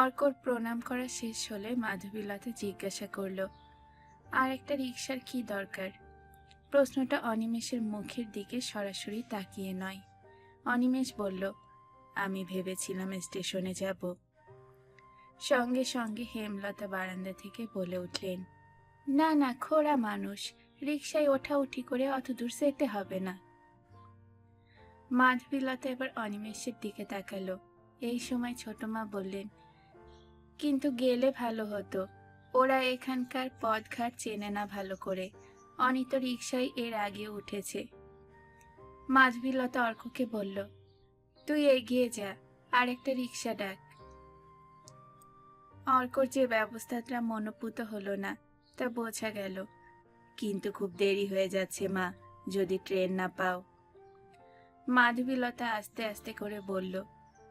অর্কর প্রণাম করা শেষ হলে মাধবীলতা জিজ্ঞাসা করল, আর একটা রিক্সার কি দরকার? প্রশ্নটা অনিমেষের মুখের দিকে সরাসরি তাকিয়ে নয়। অনিমেষ বলল, আমি ভেবেছিলাম স্টেশনে যাব। সঙ্গে সঙ্গে হেমলতা বারান্দা থেকে বলে উঠলেন, না না, খোড়া মানুষ রিক্সায় ওঠা উঠি করে অত দূর যেতে হবে না। মাধবীলতা এবার অনিমেষের দিকে তাকালো। এই সময় ছোট মা বললেন কিন্তু গেলে ভালো হতো। ওরা এখানকার পথঘাট চেনে না ভালো করে। অনিত রিক্সায় এর আগে উঠেছে। মাধবীলতা অর্ককে বলল, তুই এগিয়ে যা আর একটা রিক্সা ডাক। অর্কর যে ব্যবস্থাটা মনোপুত হলো না, তা বোঝা গেল। কিন্তু খুব দেরি হয়ে যাচ্ছে, মা, যদি ট্রেন না পাও। মাধবীলতা আস্তে আস্তে করে বলল,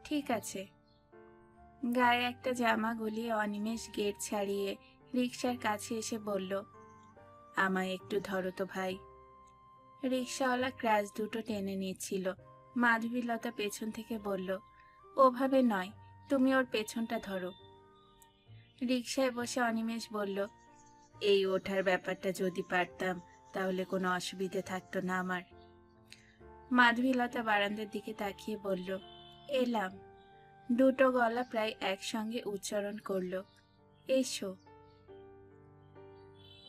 ঠিক আছে। গায়ে একটা জামা গলিয়ে অনিমেষ গেট ছাড়িয়ে রিক্সার কাছে এসে বলল, আমায় একটু ধরো তো ভাই। রিক্সাওয়ালা ক্রাশ দুটো টেনে নিচ্ছিল। মাধবীলতা পেছন থেকে বলল, ওভাবে নয়, তুমি ওর পেছনটা ধরো। রিক্সায় বসে অনিমেষ বলল, এই ওঠার ব্যাপারটা যদি পারতাম, তাহলে কোনো অসুবিধে থাকতো না আমার। মাধবীলতা বারান্দার দিকে তাকিয়ে বলল, এলাম। দুটো গলা প্রায় একসঙ্গে উচ্চারণ করল, এসো।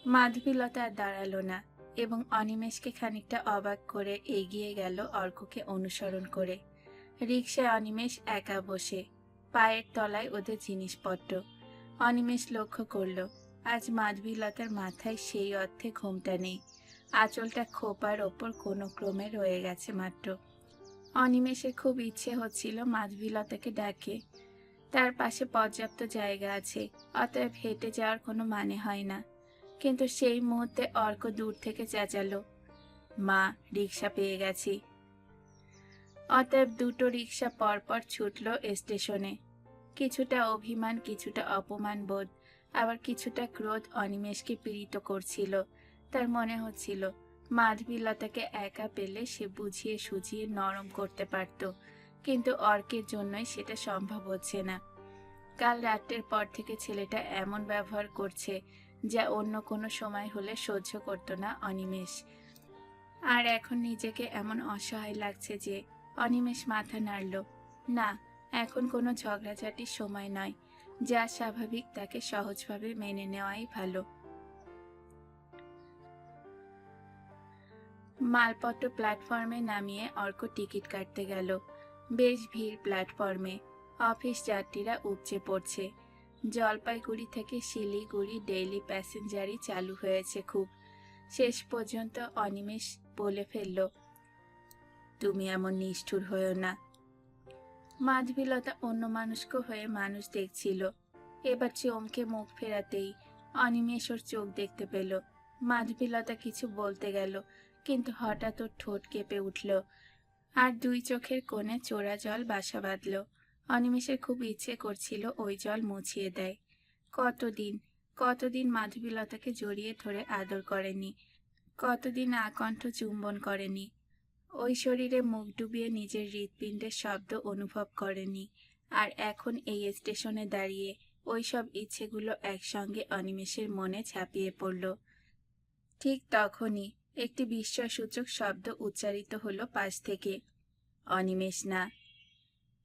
মাধবীলতা আর দাঁড়াল না এবং অনিমেষকে খানিকটা অবাক করে এগিয়ে গেল অর্ককে অনুসরণ করে। রিক্সায় অনিমেষ একা বসে, পায়ের তলায় ওদের জিনিসপত্র। অনিমেষ লক্ষ্য করল, আজ মাধবীলতার মাথায় সেই অর্থে ঘুমটা নেই। আঁচলটা খোপার ওপর কোনো ক্রমে রয়ে গেছে মাত্র। অনিমেষের খুব ইচ্ছে হচ্ছিল মাধবীলতাকে ডাকে। তার পাশে পর্যাপ্ত জায়গা আছে, অতএব হেঁটে যাওয়ার কোনো মানে হয় না। কিন্তু সেই মুহূর্তে অর্ক দূর থেকে চেঁচালো, মা রিক্সা পেয়ে গেছি। অতএব দুটো রিক্সা পরপর ছুটল স্টেশনে। কিছুটা অভিমান, কিছুটা অপমান বোধ, আবার কিছুটা ক্রোধ অনিমেষকে পীড়িত করছিল। তার মনে হচ্ছিল মাধবীলতাকে একা পেলে সে বুঝিয়ে সুঝিয়ে নরম করতে পারত, কিন্তু অর্কের জন্যই সেটা সম্ভব হচ্ছে না। কাল রাত্রের পর থেকে ছেলেটা এমন ব্যবহার করছে যা অন্য কোনো সময় হলে সহ্য করত না অনিমেষ। আর এখন নিজেকে এমন অসহায় লাগছে যে অনিমেষ মাথা নাড়ল, না, এখন কোনো ঝগড়াঝাটির সময় নয়। যা স্বাভাবিক তাকে সহজভাবে মেনে নেওয়াই ভালো। মালপত্র প্ল্যাটফর্মে নামিয়ে অর্ক টিকিট কাটতে গেল। বেশ ভিড় প্ল্যাটফর্মে। অফিস যাত্রীরা উপচে পড়ছে। জলপাইগুড়ি থেকে শিলিগুড়ি ডেইলি প্যাসেঞ্জারই চালু হয়েছে খুব। শেষ পর্যন্ত অনিমেষ বলে ফেলল, তুমি এমন নিষ্ঠুর হয়েও না। মাধবীলতা অন্য মানুষকে হয়ে মানুষ দেখছিল। এবার চমকে মুখ ফেরাতেই অনিমেষ ওর চোখ দেখতে পেল। মাধবীলতা কিছু বলতে গেল। কিন্তু হঠাৎ ওর ঠোঁট কেঁপে উঠল আর দুই চোখের কোণে চোরা জল বাসা বাঁধল। অনিমেষের খুব ইচ্ছে করছিল ওই জল মুছিয়ে দেয়। কতদিন কতদিন মাধবীলতাকে জড়িয়ে ধরে আদর করেনি, কতদিন আকণ্ঠ চুম্বন করেনি, ওই শরীরে মুখ ডুবিয়ে নিজের হৃৎপিণ্ডের শব্দ অনুভব করেনি আর এখন এই স্টেশনে দাঁড়িয়ে ওই সব ইচ্ছেগুলো একসঙ্গে অনিমেষের মনে ছাপিয়ে পড়ল। ঠিক তখনই একটি বিস্ময়সূচক শব্দ উচ্চারিত হলো পাশ থেকে। অনিমেষ না।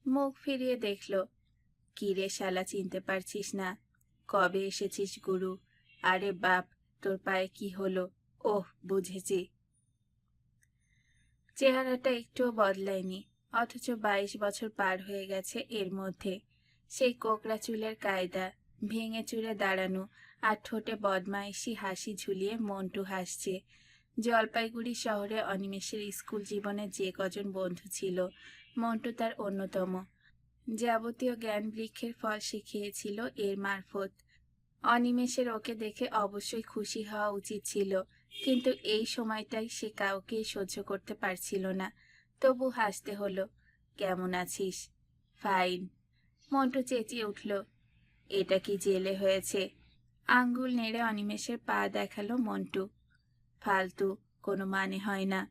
মুখ ফিরিয়ে দেখল কি রে শালা, চিনতে পারছিস না। কবে এসেছিস গুরু? আরে বাপ, তোর পায়ে কি হলো? ওহ, বুঝেছি। চেহারাটা একটুও বদলায়নি, অথচ বাইশ বছর পার হয়ে গেছে এর মধ্যে। সেই কোকড়া চুলের কায়দা, ভেঙে চুরে দাঁড়ানো আর ঠোঁটে বদমাইশি হাসি ঝুলিয়ে মন্টু হাসছে। জলপাইগুড়ি শহরে অনিমেষের স্কুল জীবনে যে কজন বন্ধু ছিল, মন্টু তার অন্যতম। যাবতীয় জ্ঞান বৃক্ষের ফল শিখিয়েছিল এর মারফত। অনিমেষের ওকে দেখে অবশ্যই খুশি হওয়া উচিত ছিল, কিন্তু এই সময়টাই সে কাউকেই সহ্য করতে পারছিল না। তবু হাসতে হলো, কেমন আছিস? ফাইন। মন্টু চেঁচিয়ে উঠল, এটা কি জেলে হয়েছে? আঙ্গুল নেড়ে অনিমেষের পা দেখাল মন্টু। ফালতু কোনো মানে হয় না।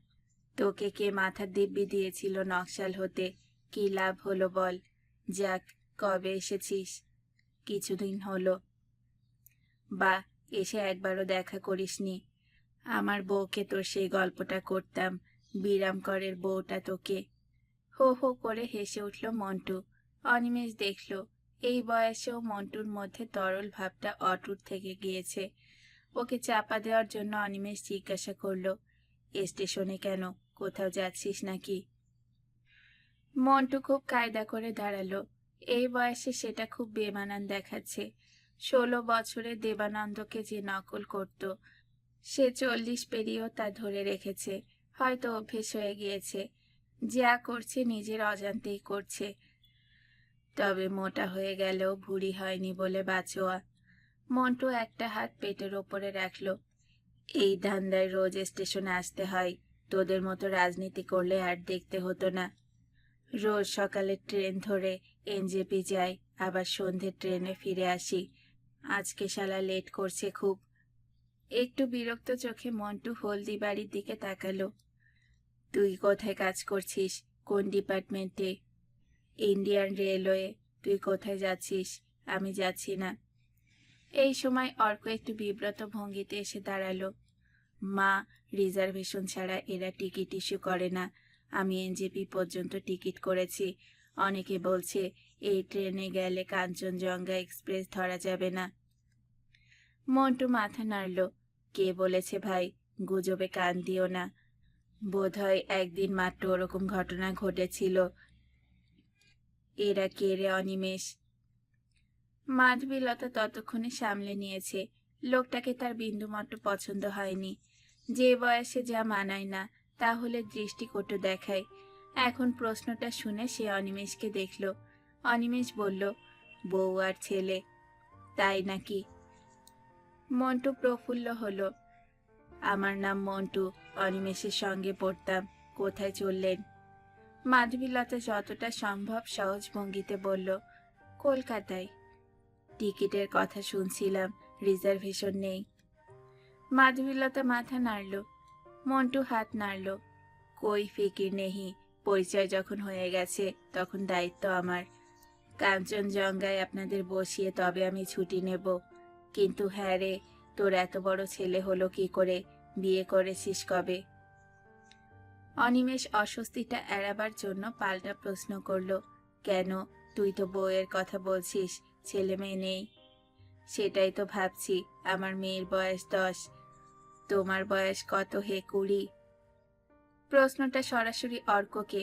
তোকে কে মাথার দিব্যি দিয়েছিল নকশাল হতে? কি লাভ হলো বল? যাক, কবে এসেছিস? কিছুদিন হলো। বা এসে একবারও দেখা করিসনি। আমার বউকে তোর সেই গল্পটা করতাম বিরাম করের বউটা তোকে। হো হো করে হেসে উঠল মন্টু। অনিমেষ দেখল, এই বয়সেও মন্টুর মধ্যে তরল ভাবটা অটুট থেকে গিয়েছে। ওকে চাপা দেওয়ার জন্য অনিমেষ জিজ্ঞাসা করল স্টেশনে কেন? কোথাও যাচ্ছিস নাকি? মন্টু খুব কায়দা করে দাঁড়াল। এই বয়সে সেটা খুব বেমানান দেখাচ্ছে। ষোলো বছরে দেবানন্দকে যে নকল করত, সে চল্লিশ পেরিয়েও তা ধরে রেখেছে। হয়তো অভ্যেস হয়ে গিয়েছে। যা করছে নিজের অজান্তেই করছে। তবে মোটা হয়ে গেলেও ভুঁড়ি হয়নি বলে বাঁচোয়া। মন্টু একটা হাত পেটের ওপরে রাখল। এই ধান্দায় রোজ স্টেশনে আসতে হয়। তোদের মতো রাজনীতি করলে আর দেখতে হতো না। রোজ সকালে ট্রেন ধরে এনজেপি যাই, আবার সন্ধ্যে ট্রেনে ফিরে আসি। আজকে শালা লেট করছে খুব। একটু বিরক্ত চোখে মন্টু হলদি বাড়ির দিকে তাকালো। তুই কোথায় কাজ করছিস? কোন ডিপার্টমেন্টে? Indian railway. তুই কোথায় যাচ্ছিস? আমি যাচ্ছি না। এই সময় অর্ক একটু বিব্রত ভঙ্গিতে এসে দাঁড়াল। মা, রিজার্ভেশন ছাড়া এরা টিকিট ইস্যু করে না। আমি এনজেপি পর্যন্ত টিকিট করেছি। অনেকে বলছে, এই ট্রেনে গেলে কাঞ্চনজঙ্ঘা এক্সপ্রেস ধরা যাবে না। মন্টু মাথা নাড়ল। কে বলেছে ভাই, গুজবে কান দিও না। বোধহয় একদিন মাত্র ওরকম ঘটনা ঘটেছিল। এরা কে রে অনিমেষ? মাধবীলতা ততক্ষণে সামলে নিয়েছে। লোকটাকে তার বিন্দুমাত্র পছন্দ হয়নি। যে বয়সে যা মানায় না, তাহলে দৃষ্টিকটু দেখায়। এখন প্রশ্নটা শুনে সে অনিমেষকে দেখল। অনিমেষ বলল, বউ আর ছেলে, তাই নাকি? মন্টু প্রফুল্ল হলো। আমার নাম মন্টু, অনিমেষের সঙ্গে পড়তাম, কোথায় চললেন? মাধবীলতা যতটা সম্ভব সহজ ভঙ্গিতে বলল, কলকাতায়। টিকিটের কথা শুনছিলাম, রিজার্ভেশন নেই। মাধবীলতা মাথা নাড়ল, মন্টু হাত নাড়ল, কই ফিকির নেহি, পরিচয় যখন হয়ে গেছে, তখন দায়িত্ব আমার। কাঞ্চনজঙ্ঘায় আপনাদের বসিয়ে তবে আমি ছুটি নেব। কিন্তু হ্যাঁ রে, তোর এত বড় ছেলে হলো কি করে, বিয়ে করেছিস কবে? অনিমেষ অস্বস্তিটা এড়াবার জন্য পাল্টা প্রশ্ন করল, কেন? তুই তো বউয়ের কথা বলছিস ছেলে মেয়ে নেই। সেটাই তো ভাবছি, আমার মেয়ের বয়স দশ। তোমার বয়স কত হে কুড়ি? প্রশ্নটা সরাসরি অর্ককে।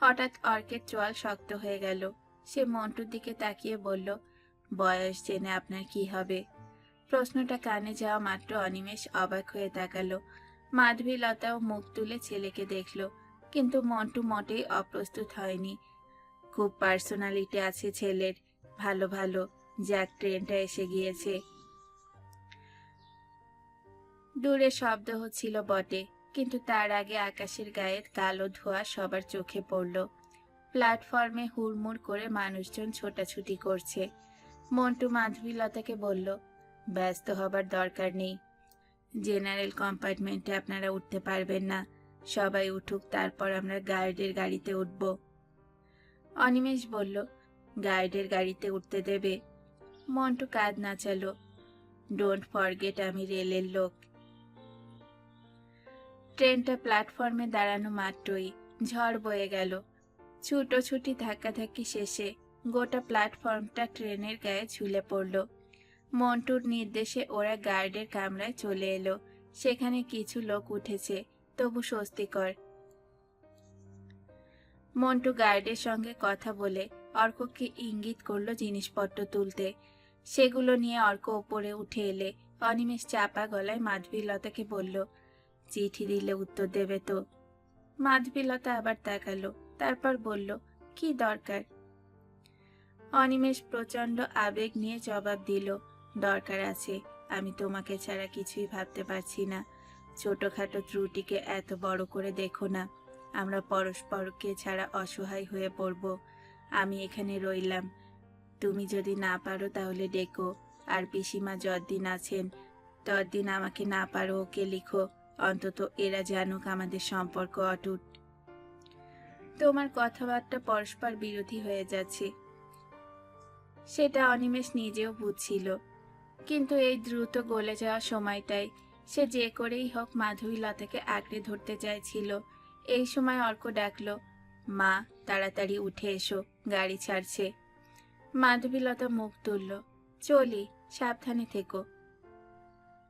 হঠাৎ অর্কের চোয়াল শক্ত হয়ে গেল। সে মন্টুর দিকে তাকিয়ে বলল, বয়স জেনে আপনার কি হবে? প্রশ্নটা কানে যাওয়া মাত্র অনিমেষ অবাক হয়ে তাকালো। মাধবীলতাও মুখ তুলে ছেলেকে দেখল, কিন্তু মন্টু মোটেই অপ্রস্তুত হয়নি। খুব পার্সোনালিটি আছে ছেলের। ভালো ভালো। যাক, ট্রেনটা এসে গিয়েছে। দূরে শব্দ হচ্ছিল বটে, কিন্তু তার আগে আকাশের গায়ের কালো ধোঁয়া সবার চোখে পড়ল। প্ল্যাটফর্মে হুড়মুড় করে মানুষজন ছোটাছুটি করছে। মন্টু মাধবীলতাকে বলল, ব্যস্ত হবার দরকার নেই। জেনারেল কম্পার্টমেন্টে আপনারা উঠতে পারবেন না। সবাই উঠুক, তারপর আমরা গার্ডের গাড়িতে উঠব। অনিমেষ বলল গার্ডের গাড়িতে উঠতে দেবে। মন্টু কাঁধ নাচালো ডোন্ট ফরগেট আমি রেলের লোক। ট্রেনটা প্ল্যাটফর্মে দাঁড়ানো মাত্রই ঝড় বয়ে গেল। ছুটোছুটি ধাক্কাধাক্কি শেষে গোটা প্ল্যাটফর্মটা ট্রেনের গায়ে ঝুলে পড়ল। মন্টুর নির্দেশে ওরা গার্ডের কামরায় চলে এলো। সেখানে কিছু লোক উঠেছে, তবু স্বস্তিকর। মন্টু গার্ডের সঙ্গে কথা বলে অর্ককে ইঙ্গিত করল জিনিসপত্র তুলতে। সেগুলো নিয়ে অর্ক ওপরে উঠে এলে অনিমেষ চাপা গলায় মাধবীলতাকে বলল, চিঠি দিলে উত্তর দেবে তো? মাধবীলতা আবার তাকালো, তারপর বলল, কি দরকার? অনিমেষ প্রচণ্ড আবেগ নিয়ে জবাব দিল, দরকার আছে, আমি তোমাকে ছাড়া কিছুই ভাবতে পারছি না। ছোটখাটো ত্রুটিকে এত বড় করে দেখো না। আমরা পরস্পরকে ছাড়া অসহায় হয়ে পড়ব। আমি এখানে রইলাম। তুমি যদি না পারো তাহলে ডেকো। আর পিসিমা যতদিন আছেন, ততদিন আমাকে না পারো ওকে লিখো। অন্তত এরা জানুক আমাদের সম্পর্ক অটুট। তোমার কথাবার্তা পরস্পর বিরোধী হয়ে যাচ্ছে। সেটা অনিমেষ নিজেও বুঝছিল। কিন্তু এই দ্রুত গলে যাওয়া সময়টাই সে যে করেই হোক মাধুরী লতাকে আঁকড়ে ধরতে চাইছিল, এই সময় অর্ক ডাকলো মা, তাড়াতাড়ি উঠে এসো, গাড়ি ছাড়ছে। মাধবীলতা মুখ তুলল, চলি, সাবধানে থেকো।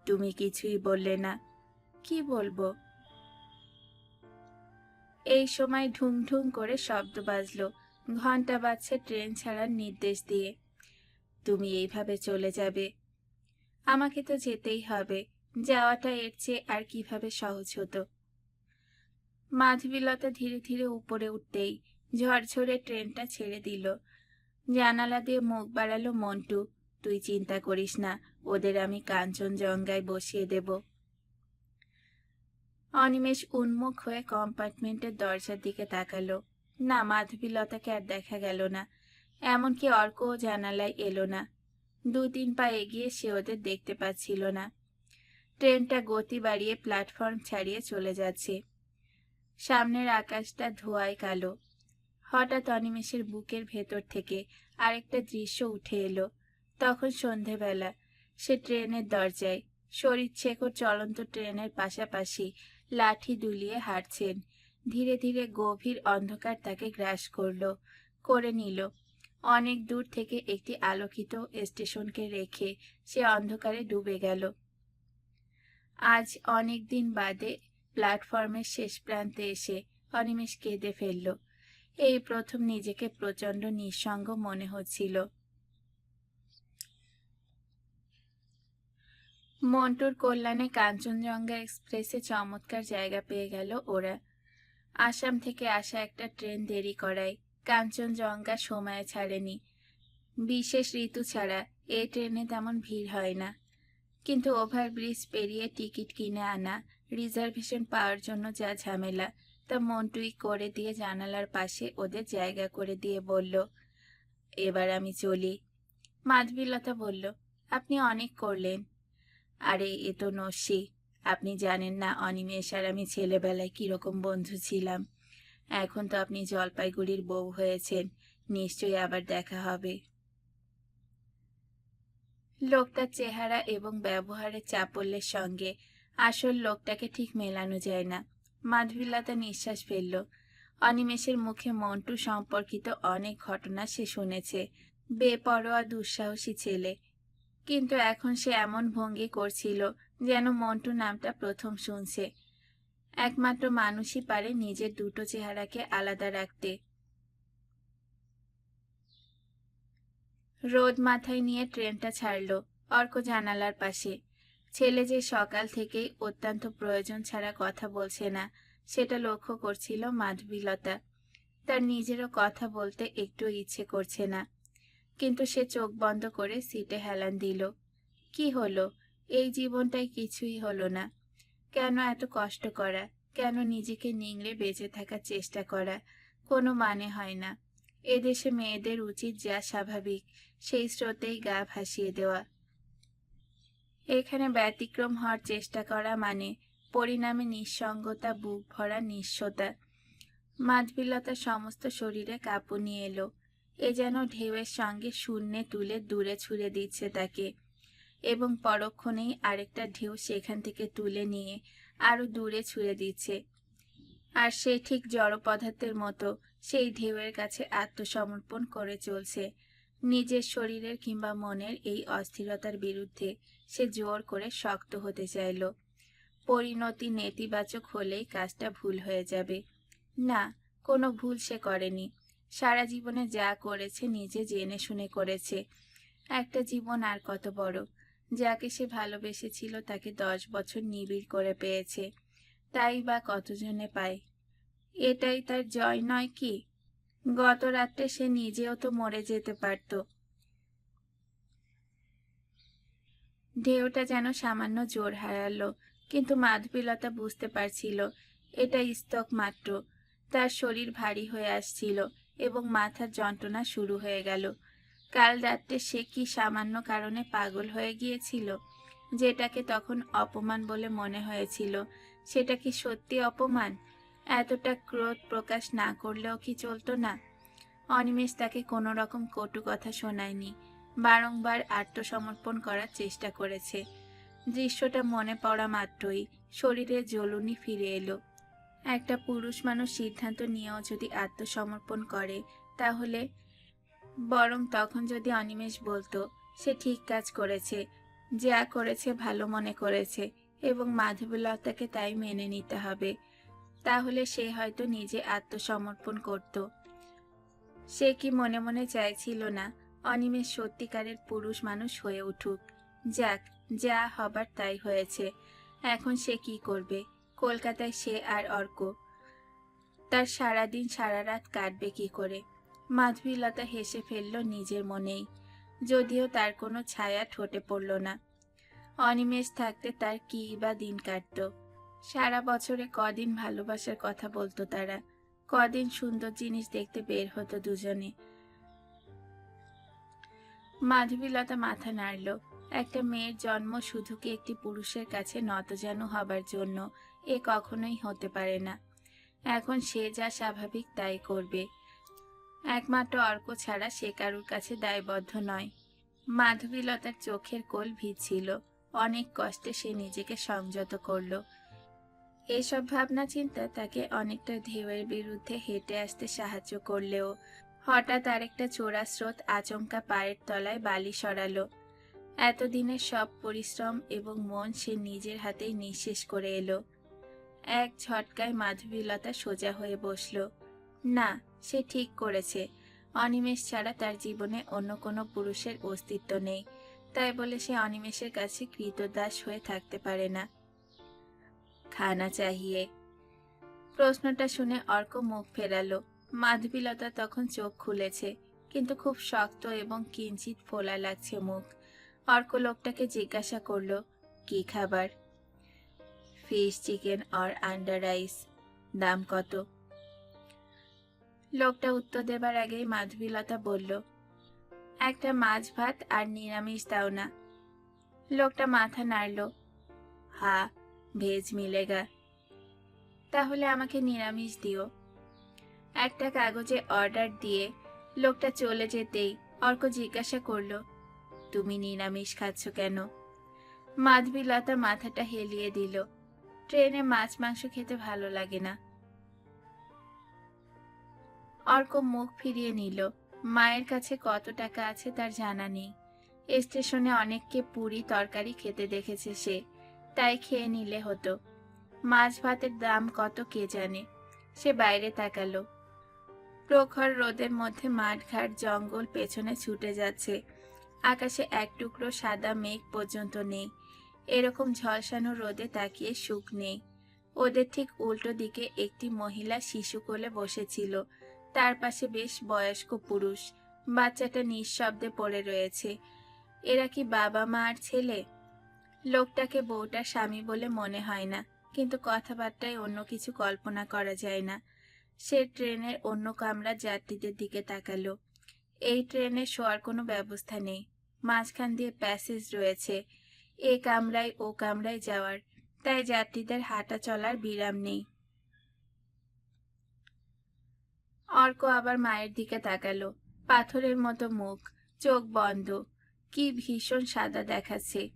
তুমি কিছুই বললে না, কি বলব? এই সময় ঢুং ঢুম করে শব্দ বাজলো, ঘণ্টা বাজছে ট্রেন ছাড়ার নির্দেশ দিয়ে। তুমি এইভাবে চলে যাবে। আমাকে তো যেতেই হবে, যাওয়াটা এর চেয়ে আর কীভাবে সহজ হতো? মাধবীলতা ধীরে ধীরে উপরে উঠতেই ঝরঝরে ট্রেনটা ছেড়ে দিল। জানালা দিয়ে মুখ বাড়ালো, মন্টু, তুই চিন্তা করিস না, ওদের আমি কাঞ্চনজঙ্ঘায় বসিয়ে দেব। অনিমেষ উন্মুখ হয়ে কম্পার্টমেন্টের দরজার দিকে তাকালো। না, মাধবীলতাকে আর দেখা গেল না। এমনকি অর্কও জানালায় এলো না। দু তিন পা এগিয়ে সে ওদের দেখতে পাচ্ছিল না। ট্রেনটা গতি বাড়িয়ে প্ল্যাটফর্ম ছাড়িয়ে চলে যাচ্ছে। সামনের আকাশটা ধোঁয়ায় কালো। হঠাৎ অনিমেষের বুকের ভেতর থেকে আরেকটা দৃশ্য উঠে এলো। তখন সন্ধেবেলা, সে ট্রেনের দরজায়, শরীর শেখর চলন্ত ট্রেনের পাশাপাশি লাঠি দুলিয়ে হাঁটছেন। ধীরে ধীরে গভীর অন্ধকার তাকে গ্রাস করল, করে নিল। অনেক দূর থেকে একটি আলোকিত স্টেশনকে রেখে সে অন্ধকারে ডুবে গেল। আজ অনেক দিন বাদে প্ল্যাটফর্মের শেষ প্রান্তে এসে অনিমেষ কেঁদে ফেলল। এই প্রথম নিজেকে প্রচণ্ড নিঃসঙ্গ মনে হচ্ছিল। মন্টুর কল্যাণে কাঞ্চনজঙ্ঘা এক্সপ্রেসে চমৎকার জায়গা পেয়ে গেল ওরা। আসাম থেকে আসা একটা ট্রেন দেরি করায়। কাঞ্চনজঙ্ঘা সময়ে ছাড়েনি। বিশেষ ঋতু ছাড়া এই ট্রেনে তেমন ভিড় হয় না। কিন্তু ওভারব্রিজ পেরিয়ে টিকিট কিনে আনা রিজার্ভেশন পাওয়ার জন্য যা ঝামেলা, তা মন্টুই করে দিয়ে জানালার পাশে ওদের জায়গা করে দিয়ে বলল, এবার আমি চলি। মাধবীলতা বলল, আপনি অনেক করলেন। আরে, এ তো নস্যি। আপনি জানেন না অনিমেষ আর আমি ছেলেবেলায় কীরকম বন্ধু ছিলাম। এখন তো আপনি জলপাইগুড়ির বউ হয়েছেন, নিশ্চয়ই আবার দেখা হবে। লোকটার চেহারা এবং ব্যবহারের চাপল্যের সঙ্গে আসল লোকটাকে ঠিক মেলানো যায় না। মাধবীলতা নিঃশ্বাস ফেলল। অনিমেষের মুখে মন্টু সম্পর্কিত অনেক ঘটনা সে শুনেছে। বেপরোয়া, দুঃসাহসী ছেলে। কিন্তু এখন সে এমন ভঙ্গি করছিল যেন মন্টু নামটা প্রথম শুনছে। একমাত্র মানুষই পারে নিজের দুটো চেহারাকে আলাদা রাখতে। রোদ মাথায় নিয়ে ট্রেনটা ছাড়লো অর্ক জানালার পাশে। ছেলে যে সকাল থেকেই অত্যন্ত প্রয়োজন ছাড়া কথা বলছে না, সেটা লক্ষ্য করছিল মাধবীলতা। তার নিজেরও কথা বলতে একটু ইচ্ছে করছে না। কিন্তু সে চোখ বন্ধ করে সিটে হেলান দিল। কি হলো? এই জীবনটাই কিছুই হলো না। কেন এত কষ্ট করা? কেন নিজেকে নিংড়ে বেঁচে থাকার চেষ্টা করা? কোনো মানে হয় না। এদেশে মেয়েদের উচিত যা স্বাভাবিক, সেই স্রোতেই গা ভাসিয়ে দেওয়া। এখানে ব্যতিক্রম হওয়ার চেষ্টা করা মানে পরিণামে নিঃসঙ্গতা, বুক ভরা নিঃস্বতা। মাধবীলতা সমস্ত শরীরে কাঁপুনি এলো। এ যেন ঢেউয়ের সঙ্গে শূন্যে তুলে দূরে ছুঁড়ে দিচ্ছে তাকে। এবং পরক্ষণেই আরেকটা ঢেউ সেখান থেকে তুলে নিয়ে আরও দূরে ছুঁড়ে দিচ্ছে। আর সে ঠিক জড় পদার্থের মতো সেই ঢেউয়ের কাছে আত্মসমর্পণ করে চলছে। নিজের শরীরের কিংবা মনের এই অস্থিরতার বিরুদ্ধে সে জোর করে শক্ত হতে চাইল। পরিণতি নেতিবাচক হলেই কাজটা ভুল হয়ে যাবে। না, কোনো ভুল সে করেনি। সারা জীবনে যা করেছে নিজে জেনে শুনে করেছে। একটা জীবন আর কত বড়। যাকে সে ভালোবেসেছিল তাকে দশ বছর নিবিড় করে পেয়েছে। তাই বা কতজনে পায়? এটাই তার জয় নয় কি? গত রাত্রে সে নিজেও তো মরে যেতে পারত। ঢেউটা যেন সামান্য জোর হারালো, কিন্তু মাধবীলতা বুঝতে পারছিল এটা স্তক মাত্র। তার শরীর ভারী হয়ে আসছিল এবং মাথার যন্ত্রণা শুরু হয়ে গেল। কাল রাত্রে সে কি সামান্য কারণে পাগল হয়ে গিয়েছিল? যেটাকে তখন অপমান বলে মনে হয়েছিল। সেটা কি সত্যি অপমান? এতটা ক্রোধ প্রকাশ না করলেও কি চলতো না? অনিমেষ তাকে কোনো রকম কটু কথা শোনায়নি। বারংবার আত্মসমর্পণ করার চেষ্টা করেছে। দৃশ্যটা মনে পড়া মাত্রই শরীরে জ্বলুনি ফিরে এলো। একটা পুরুষ মানুষ সিদ্ধান্ত নিয়েও যদি আত্মসমর্পণ করে, তাহলে বরং তখন যদি অনিমেষ বলতো, সে ঠিক কাজ করেছে, যা করেছে ভালো মনে করেছে এবং মাধবীলতাকে তাই মেনে নিতে হবে। তাহলে সে হয়তো নিজে আত্মসমর্পণ করত। সে কি মনে মনে চাইছিল না? অনিমেষ সত্যিকারের পুরুষ মানুষ হয়ে উঠুক। যাক, যা হবার তাই হয়েছে। এখন সে কি করবে? কলকাতায় সে আর অর্ক। তার সারাদিন সারা রাত কাটবে কি করে? মাধবীলতা হেসে ফেলল নিজের মনেই। যদিও তার কোনো ছায়া ঠোঁটে পড়ল না। অনিমেষ থাকতে তার কি বা দিন কাটত? সারা বছরে কদিন ভালোবাসার কথা বলতো তারা। কদিন সুন্দর জিনিস দেখতে বের হতো দুজনে। মাধবীলতা মাথা নাড়ল। একটা মেয়ের জন্ম শুধু কি একটি পুরুষের কাছে নতজানু হবার জন্য? এ কখনোই হতে পারে না। এখন সে যা স্বাভাবিক তাই করবে। একমাত্র অর্ক ছাড়া সে কারুর কাছে দায়বদ্ধ নয়। মাধবীলতার চোখের কোল ভিজছিল। অনেক কষ্টে সে নিজেকে সংযত করল। এসব ভাবনা চিন্তা তাকে অনেকটা ঢেউয়ের বিরুদ্ধে হেঁটে আসতে সাহায্য করলেও হঠাৎ আরেকটা চোরা স্রোত আচমকা পায়ের তলায় বালি সরালো। এতদিনের সব পরিশ্রম এবং মন সে নিজের হাতেই নিঃশেষ করে এলো। এক ঝটকায় মাধবীলতা সোজা হয়ে বসল। না, সে ঠিক করেছে। অনিমেষ ছাড়া তার জীবনে অন্য কোনো পুরুষের অস্তিত্ব নেই, তাই বলে সে অনিমেষের কাছে কৃতদাস হয়ে থাকতে পারে না। খানা চাহিয়ে। প্রশ্নটা শুনে অর্ক মুখ ফেরালো। মাধবীলতা তখন চোখ খুলেছে, কিন্তু খুব শক্ত এবং কিঞ্চিত ফোলা লাগছে মুখ। অর্ক লোকটাকে জিজ্ঞাসা করল, কি খাবার? ফিশ চিকেন অর আন্ডার রাইস। দাম কত? লোকটা উত্তর দেবার আগেই মাধবীলতা বলল, একটা মাছ ভাত আর নিরামিষ দাও না। লোকটা মাথা নাড়ল, হা, ভেজ মিলেগা। তাহলে আমাকে নিরামিষ দিও। একটা কাগজে অর্ডার দিয়ে লোকটা চলে যেতেই অর্ক জিজ্ঞাসা করল, তুমি নিরামিষ খাচ্ছ কেন? মাধবীলতা মাথাটা হেলিয়ে দিল, ট্রেনে মাছ মাংস খেতে ভালো লাগে না। অর্ক মুখ ফিরিয়ে নিল, মায়ের কাছে কত টাকা আছে তার জানা নেই। স্টেশনে অনেককে পুরি তরকারি খেতে দেখেছে সে, তাই খেয়ে নিলে হতো। মাছ ভাতের দাম কত কে জানে? সে বাইরে তাকালো প্রখর রোদের মধ্যে মাঠঘাট জঙ্গল পেছনে ছুটে যাচ্ছে। আকাশে এক টুকরো সাদা মেঘ পর্যন্ত নেই। এরকম ঝলসানো রোদে তাকিয়ে সুখ নেই। ওদের ঠিক উল্টো দিকে একটি মহিলা শিশু কোলে বসেছিল। তার পাশে বেশ বয়স্ক পুরুষ। বাচ্চাটা নিঃশব্দে পড়ে রয়েছে। এরা কি বাবা, মা আর ছেলে? লোকটাকে বউটার স্বামী বলে মনে হয় না, কিন্তু কথাবার্তায় অন্য কিছু কল্পনা করা যায় না। সে ট্রেনের অন্য কামরা যাত্রীদের দিকে তাকালো। এই ট্রেনে শোয়ার কোনো ব্যবস্থা নেই। মাঝখান দিয়ে প্যাসেজ রয়েছে। এ কামরায় ও কামরায় যাওয়ার। তাই যাত্রীদের হাঁটা চলার বিরাম নেই। অর্ক আবার মায়ের দিকে তাকালো। পাথরের মতো মুখ, চোখ বন্ধ। কি ভীষণ সাদা দেখাচ্ছে।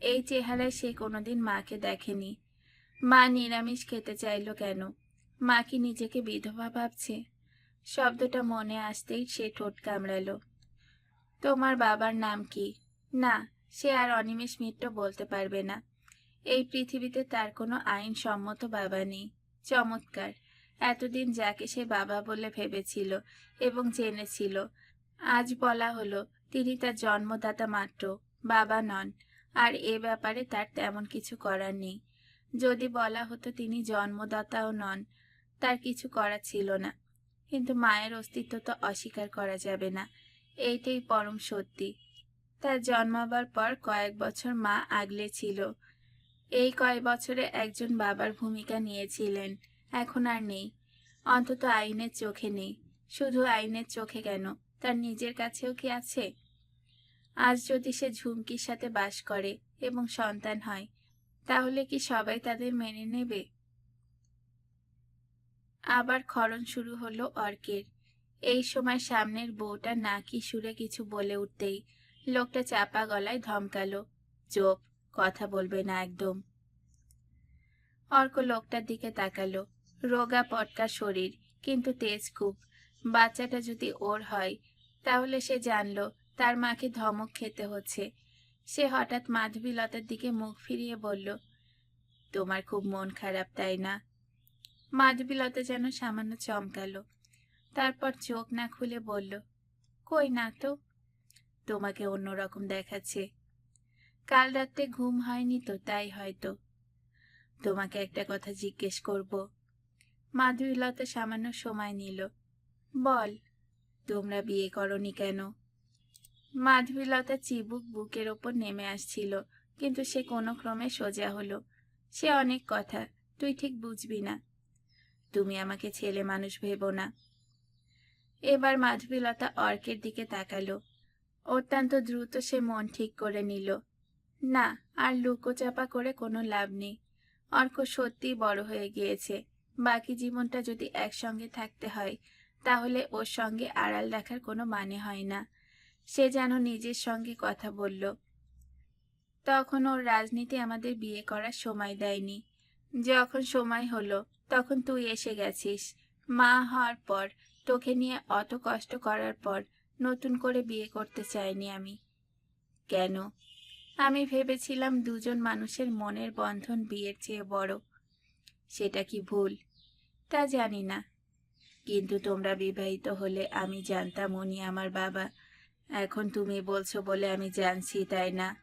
এই চেহারায় সে কোনোদিন মাকে দেখেনি। মা নিরামিষ খেতে চাইলো কেন? মা কি নিজেকে বিধবা ভাবছে? শব্দটা মনে আসতেই সে ঠোঁট কামড়ালো। তোমার বাবার নাম কি? না, সে আর অনিমেষ মিত্র বলতে পারবে না। এই পৃথিবীতে তার কোনো আইনসম্মত বাবা নেই। চমৎকার। এতদিন যাকে সে বাবা বলে ভেবেছিল এবং জেনেছিল, আজ বলা হলো তিনি তার জন্মদাতা মাত্র, বাবা নন। আর এ ব্যাপারে তার তেমন কিছু করার নেই। যদি বলা হতো তিনি জন্মদাতাও নন তার কিছু করার ছিল না। কিন্তু মায়ের অস্তিত্ব তো অস্বীকার করা যাবে না। এইটাই পরম সত্যি। তার জন্মাবার পর কয়েক বছর মা আগলে ছিল। এই কয়েক বছরে একজন বাবার ভূমিকা নিয়েছিলেন। এখন আর নেই। অন্তত আইনের চোখে নেই। শুধু আইনের চোখে কেন? তার নিজের কাছেও কি আছে? আজ যদি সে ঝুমকির সাথে বাস করে এবং সন্তান হয়, তাহলে কি সবাই তাদের মেনে নেবে? আবার ক্ষরণ শুরু হলো অর্কের। এই সময় সামনের বউটা নাকি সুরে কিছু বলে উঠতেই লোকটা চাপা গলায় ধমকালো, চোপ, কথা বলবে না একদম। অর্ক লোকটার দিকে তাকালো, রোগা পটকা শরীর, কিন্তু তেজ খুব বাচ্চাটা যদি ওর হয়, তাহলে সে জানলো তার মাকে ধমক খেতে হচ্ছে। সে হঠাৎ মাধবীলতার দিকে মুখ ফিরিয়ে বলল, তোমার খুব মন খারাপ, তাই না? মাধবীলতা যেন সামান্য চমকালো। তারপর চোখ না খুলে বলল, কই না তো? তোমাকে অন্যরকম দেখাচ্ছে। কাল রাতে ঘুম হয়নি তো, তাই হয়তো। তোমাকে একটা কথা জিজ্ঞেস করব। মাধবীলতা সামান্য সময় নিল। বল, তোমরা বিয়ে করনি কেন? মাধবীলতা চিবুক বুকের ওপর নেমে আসছিল, কিন্তু সে কোনো ক্রমে সোজা হলো। সে অনেক কথা, তুই ঠিক বুঝবি না। তুমি আমাকে ছেলে মানুষ ভেবো না। এবার মাধবীলতা অর্কের দিকে তাকালো। অত্যন্ত দ্রুত সে মন ঠিক করে নিল। না, আর লুকোচাপা করে কোনো লাভ নেই। অর্ক সত্যি বড় হয়ে গিয়েছে। বাকি জীবনটা যদি একসঙ্গে থাকতে হয়, তাহলে ওর সঙ্গে আড়াল রাখার কোনো মানে হয় না। সে যেন নিজের সঙ্গে কথা বলল। তখন ওর রাজনীতি আমাদের বিয়ে করার সময় দেয়নি। যখন সময় হলো তখন তুই এসে গেছিস। মা হওয়ার পর, তোকে নিয়ে অত কষ্ট করার পর নতুন করে বিয়ে করতে চাইনি আমি। কেন? আমি ভেবেছিলাম দুজন মানুষের মনের বন্ধন বিয়ের চেয়ে বড়। সেটা কি ভুল? তা জানি না। কিন্তু তোমরা বিবাহিত হলে আমি জানতাম উনি আমার বাবা। এখন তুমি বলছো বলে আমি জানছি, তাই না?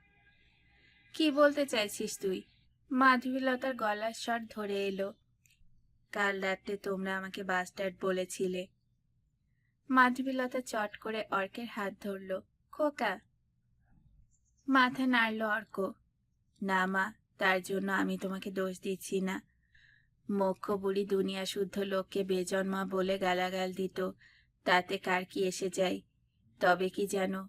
কি বলতে চাইছিস তুই? মাধবীলতার গলার স্বর ধরে এলো। কাল রাত্রে তোমরা আমাকে বাস্টার্ড বলেছিলে। মাধবীলতা চট করে অর্কের হাত ধরল। খোকা। মাথা নাড়ল অর্ক। না মা, তার জন্য আমি তোমাকে দোষ দিচ্ছি না। মোক্ষ বুড়ি দুনিয়া শুদ্ধ লোককে বেজন্মা বলে গালাগাল দিত। তাতে কার কি এসে যায়? তবে কি জানো,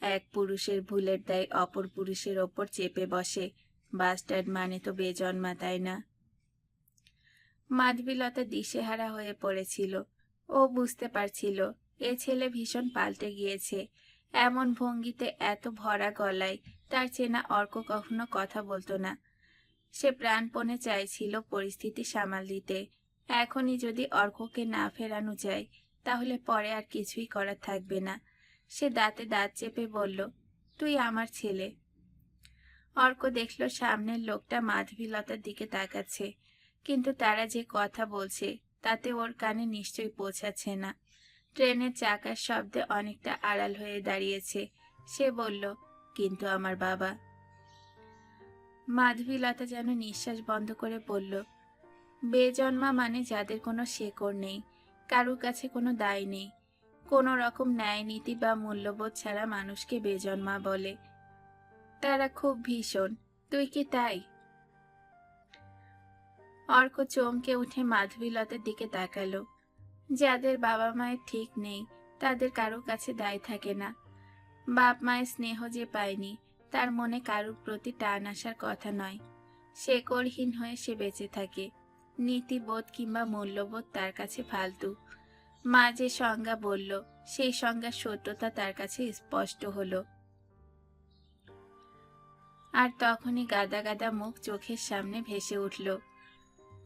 এক পুরুষের ভুলের দায় অপর পুরুষের ওপর চেপে বসে। বাস্টার্ড মানে তো বেজন্মা, তাই না? মাধবীলতা দিশেহারা হয়ে পড়েছিল। ও বুঝতে পারছিল, এ ছেলে ভীষণ পাল্টে গিয়েছে। এমন ভঙ্গিতে এত ভরা গলায় তার চেনা অর্ক কখনো কথা বলতো না। সে প্রাণপণে চাইছিল পরিস্থিতি সামাল দিতে। এখনই যদি অর্ককে না ফেরানো যায়, তাহলে পরে আর কিছুই করার থাকবে না। সে দাঁতে দাঁত চেপে বলল, তুই আমার ছেলে। অর্ক দেখল সামনের লোকটা মাধবীলতার দিকে তাকাচ্ছে। কিন্তু তারা যে কথা বলছে, তাতে ওর কানে নিশ্চয়ই পৌঁছাচ্ছে না। ট্রেনের চাকার শব্দে অনেকটা আড়াল হয়ে দাঁড়িয়েছে। সে বলল, কিন্তু আমার বাবা। মাধবীলতা যেন নিঃশ্বাস বন্ধ করে বলল, বেজন্মা মানে যাদের কোনো শেকড় নেই, কারুর কাছে কোনো দায় নেই। কোনো রকম ন্যায় নীতি বা মূল্যবোধ ছাড়া মানুষকে বেজন্মা বলে। তারা খুব ভীষণ। তুই কি তাই? অর্ক চমকে উঠে মাধবীলতার দিকে তাকালো। যাদের বাবা মায়ের ঠিক নেই, তাদের কারও কাছে দায় থাকে না। বাপ মায়ের স্নেহ যে পায়নি, তার মনে কারুর প্রতি টান আসার কথা নয়। সে করহীন হয়ে সে বেঁচে থাকে। নীতিবোধ কিংবা মূল্যবোধ তার কাছে ফালতু। মা যে সংজ্ঞা বলল, সেই সংজ্ঞার সত্যতা তার কাছে স্পষ্ট হলো। আর তখনই গাদা গাদা মুখ চোখের সামনে ভেসে উঠল।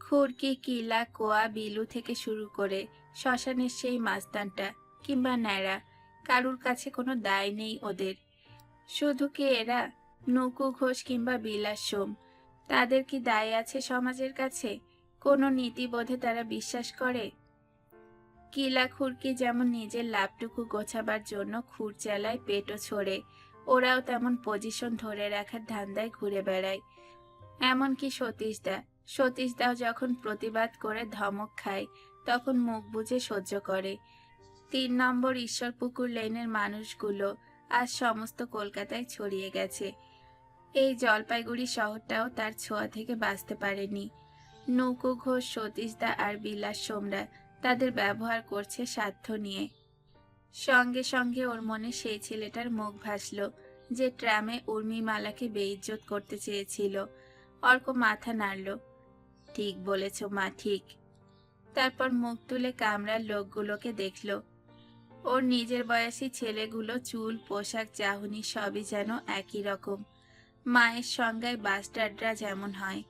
খুরকি কিলা কোয়া বিলু থেকে শুরু করে শ্মশানের সেই মাস্তানটা কিংবা ন্যাড়া, কারুর কাছে কোনো দায় নেই ওদের। শুধু কি এরা? নৌকু ঘোষ কিংবা বিলাস সোম, তাদের কি দায় আছে সমাজের কাছে? কোনো নীতিবোধে তারা বিশ্বাস করে? কিলা খুরকি যেমন নিজের লাভটুকু গোছাবার জন্য খুর চালায়, পেটও ছড়ে, ওরাও তেমন পজিশন ধরে রাখার ধান্দায় ঘুরে বেড়ায়। এমনকি সতীশদা সতীশদাও যখন প্রতিবাদ করে ধমক খায়, তখন মুখ বুঝে সহ্য করে। তিন নম্বর ঈশ্বরপুকুর লেনের মানুষগুলো আজ সমস্ত কলকাতায় ছড়িয়ে গেছে। এই জলপাইগুড়ি শহরটাও তার ছোঁয়া থেকে বাঁচতে পারেনি। নৌকো ঘোষ সতীশদা আর বিলাস সোমরা তাদের ব্যবহার করছে স্বার্থ নিয়ে। সঙ্গে সঙ্গে ওর মনে সেই ছেলেটার মুখ ভাসল, যে ট্রামে উর্মিমালাকে বেইজ্জত করতে চেয়েছিল। অর্ক মাথা নাড়ল ঠিক বলেছ মা, ঠিক। তারপর মুখ তুলে কামরার লোকগুলোকে দেখল। ওর নিজের বয়সী ছেলেগুলো চুল, পোশাক, চাহনি সবই যেন একই রকম। মায়ের সংজ্ঞায় বাস্টার্ডরা যেমন হয়।